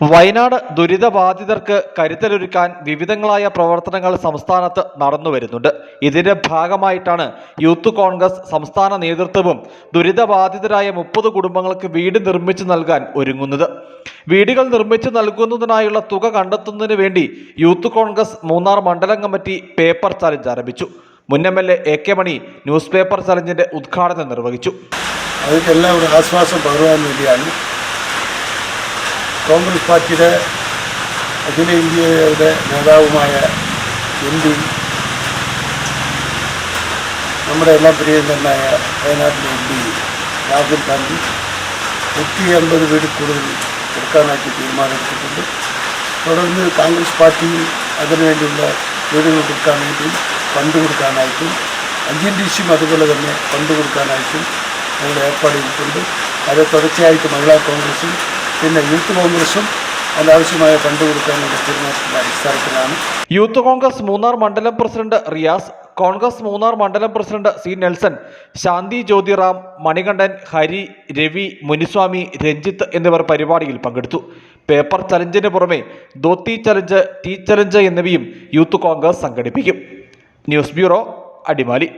വയനാട് ദുരിതബാധിതർക്ക് കരുതലൊരുക്കാൻ വിവിധങ്ങളായ പ്രവർത്തനങ്ങൾ സംസ്ഥാനത്ത് നടന്നു വരുന്നുണ്ട്. ഇതിന്റെ ഭാഗമായിട്ടാണ് യൂത്ത് കോൺഗ്രസ് സംസ്ഥാന നേതൃത്വവും ദുരിതബാധിതരായ മുപ്പത് കുടുംബങ്ങൾക്ക് വീട് നിർമ്മിച്ചു നൽകാൻ ഒരുങ്ങുന്നത്. വീടുകൾ നിർമ്മിച്ചു നൽകുന്നതിനായുള്ള തുക കണ്ടെത്തുന്നതിന് വേണ്ടി യൂത്ത് കോൺഗ്രസ് മൂന്നാർ മണ്ഡലം കമ്മിറ്റി പേപ്പർ ചലഞ്ച് ആരംഭിച്ചു. മുൻ M L A K Mani news paper ചലഞ്ചിന്റെ ഉദ്ഘാടനം നിർവഹിച്ചു. ഒരു ആശ്വാസം പകരുവാൻ വേണ്ടിയാണ് കോൺഗ്രസ് പാർട്ടിയുടെ അഖിലേന്ത്യയുടെ നേതാവുമായ എം പി നമ്മുടെ എല്ലാം പ്രിയങ്കരനായ വയനാട്ടിലെ എം പി രാഹുൽ ഗാന്ധി നൂറ്റി അൻപത് വീട് കൂടുതൽ എടുക്കാനായിട്ട് തീരുമാനമെടുത്തിട്ടുണ്ട്. തുടർന്ന് കോൺഗ്രസ് പാർട്ടിയും അതിനുവേണ്ടിയുള്ള വീടുകൾ കൊടുക്കാൻ വേണ്ടിയും ഫണ്ട് കൊടുക്കാനായിട്ടും അഞ്ചിൻ ഡി സിയും അതുപോലെ തന്നെ ഫണ്ട് കൊടുക്കാനായിട്ടും ഞങ്ങൾ ഏർപ്പാട് ചെയ്തിട്ടുണ്ട് അത് തുടർച്ചയായിട്ട് മഹിളാ കോൺഗ്രസും പിന്നെ യൂത്ത് കോൺഗ്രസും അനാവശ്യമായ ഫണ്ട് തീരുമാനത്തിന്റെ അടിസ്ഥാനത്തിലാണ്. യൂത്ത് കോൺഗ്രസ് മൂന്നാർ മണ്ഡലം പ്രസിഡന്റ് റിയാസ് കോൺഗ്രസ് മൂന്നാർ മണ്ഡലം president C Nelson Shanthi Jyothiram Manikandan Hari Ravi Muniswamy Ranjith എന്നിവർ പരിപാടിയിൽ പങ്കെടുത്തു. പേപ്പർ ചലഞ്ചിന് പുറമെ ദോത്തി ചലഞ്ച് ടീ ചലഞ്ച് എന്നിവയും യൂത്ത് കോൺഗ്രസ് സംഘടിപ്പിക്കും. News bureau Adimali.